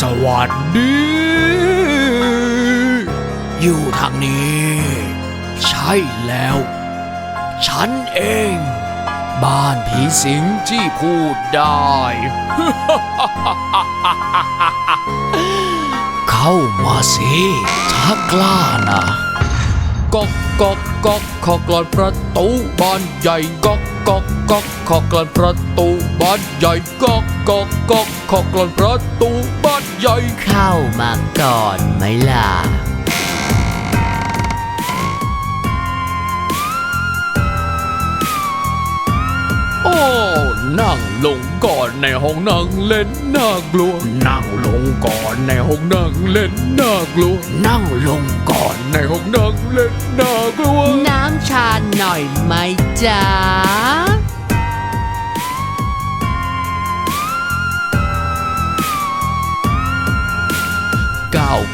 สวัสดี อยู่ทางนี้ ใช่แล้ว ฉันเอง บ้านผีสิงที่พูดได้ เข้ามาสิถ้ากล้านะ ก๊อกก๊อกก๊อกขอกลอนประตูบ้านใหญ่ก๊อกก๊อกก๊อกขอกลอนประตูบ้านใหญ่ก๊อกก๊อกก๊อกขอกลอนประตูบ้านใหญ่เข้ามาก่อนไหมล่ะโอ้ นั่งลงก่อนในห้องนั่งเล่นน่ากลัว นั่งลงก่อนในห้องนั่งเล่นน่ากลัว นั่งลงก่อนในห้องนั่งเล่นน่ากลัว น้ำชาหน่อยไหมจ๊ะ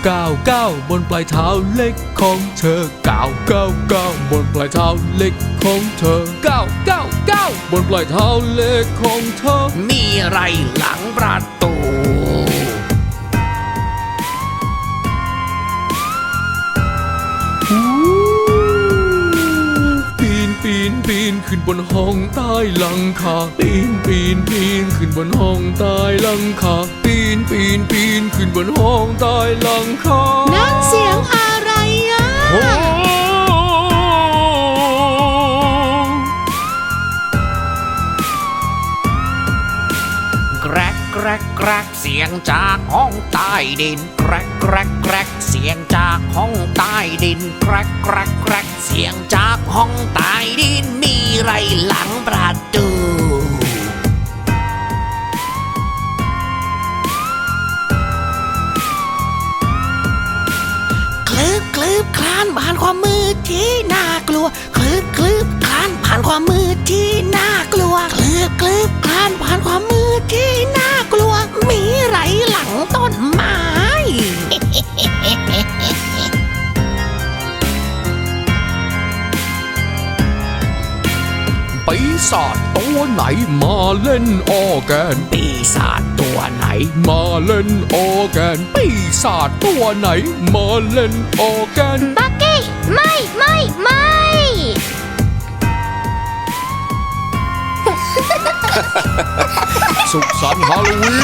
ก้าวก้าวบนปลายเท้าเล็กของเธอก้าวก้าวก้าวบนปลายเท้าเล็กของเธอก้าวก้าวก้าวบนปลายเท้าเล็กของเธอ มีอะไรหลังประตูปีนปีนปีนขึ้นบนห้องใต้หลังคาปีนปีนปีนขึ้นบนห้องใต้หลังคา ปีนปีนขึ้นบนห้องใต้หลังคานั่นเสียงอะไรอะ โอ้แกรกแกรกแกรกเสียงจากห้องใต้ดินแกรกแกรกแกรกเสียงจากห้องใต้ดินแกรกแกรกแกรกเสียงจากห้องใต้ดินมีไรหลังประ บคลืบคลานผ่านความมืดที่น่ากลัวคลืบคลืบคลานผ่านความมืดที่น่ากลัว ปีศาจตัวไหนมาเล่นออร์แกน ปีศาจตัวไหน มาเล่นออร์แกน ปีศาจตัวไหน มาเล่นออร์แกน บักกี้ ไม่ไม่ไม่ สุขสันต์ฮาโลวี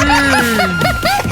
น